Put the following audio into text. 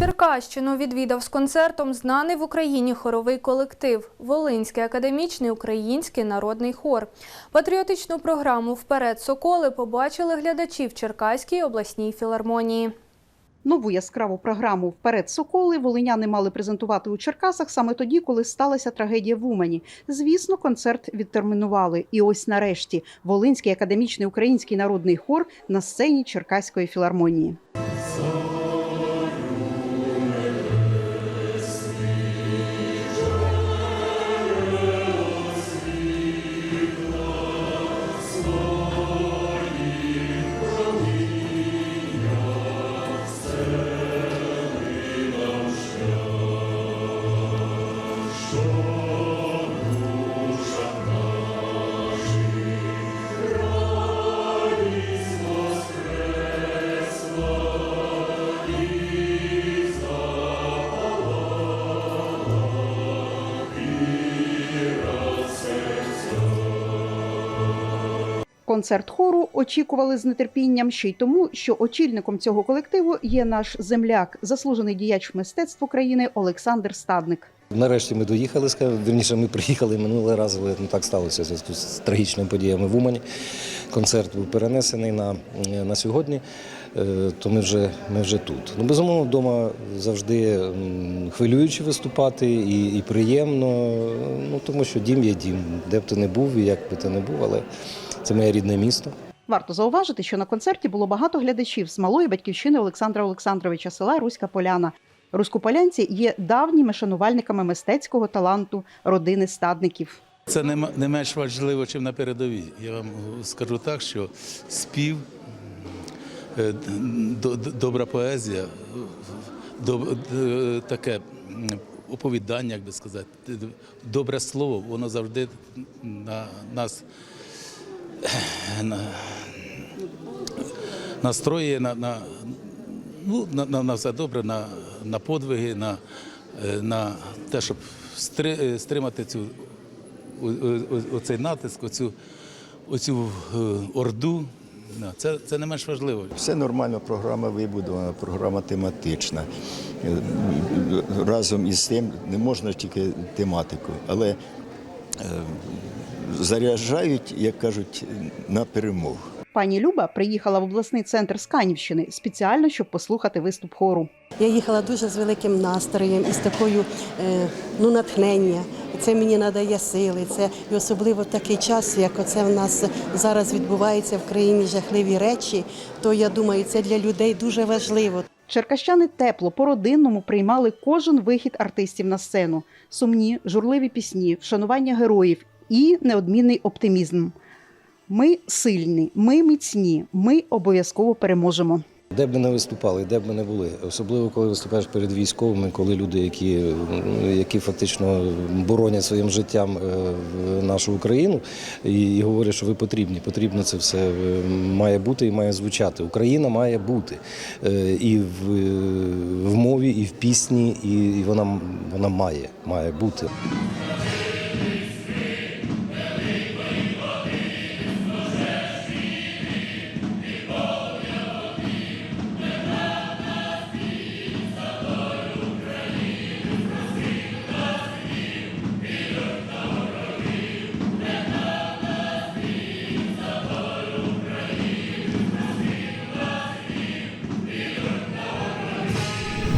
Черкащину відвідав з концертом знаний в Україні хоровий колектив Волинський академічний український народний хор. Патріотичну програму Вперед Соколи побачили глядачі в Черкаській обласній філармонії. Нову яскраву програму Вперед Соколи волиняни мали презентувати у Черкасах саме тоді, коли сталася трагедія в Умані. Звісно, концерт відтермінували. І ось нарешті Волинський академічний український народний хор на сцені Черкаської філармонії. Концерт хору очікували з нетерпінням ще й тому, що очільником цього колективу є наш земляк, заслужений діяч мистецтв України Олександр Стадник. Нарешті ми доїхали, вірніше, ми приїхали минулий раз, але ну, так сталося зв'язку з трагічними подіями в Умані. Концерт був перенесений на, на сьогодні, то ми вже, ми вже тут. Ну, безумовно, вдома завжди хвилююче виступати і, і приємно, ну, тому що дім є дім, де б ти не був і як би ти не був, але це моє рідне місто. Варто зауважити, що на концерті було багато глядачів з малої батьківщини Олександра Олександровича села Руська Поляна. Руськополянці є давніми шанувальниками мистецького таланту родини стадників. Це не, не менш важливо, ніж на передовій. Я вам скажу так, що спів, е, добра поезія, таке оповідання, як би сказати, добре слово, воно завжди на нас на, настроює на, на, ну, на, на, на все добре, на, на подвиги, на, е, на те, щоб стри, е, стримати цю оцей натиск, оцю, оцю е, орду. Да, Це, це не менш важливо. Все нормально, програма вибудована, програма тематична. Е, Разом із тим не можна тільки тематику, але е, заряджають, як кажуть, на перемогу. Пані Люба приїхала в обласний центр Сканівщини спеціально, щоб послухати виступ хору. Я їхала дуже з великим настроєм і з такою е, ну, натхнення. Це мені надає сили. Це і особливо в такий час, як оце в нас зараз відбувається в країні жахливі речі. То я думаю, це для людей дуже важливо. Черкащани тепло по-родинному приймали кожен вихід артистів на сцену: сумні, журливі пісні, вшанування героїв і неодмінний оптимізм. Ми сильні, ми міцні, ми обов'язково переможемо. Де б ми не виступали, де б ми не були, особливо коли виступаєш перед військовими, коли люди, які, ну, які фактично боронять своїм життям е, нашу Україну, і, говорять, що ви потрібні. Потрібно це все е, має бути і має звучати. Україна має бути Е, і в, в мові, і в пісні, і вона, вона має, має бути.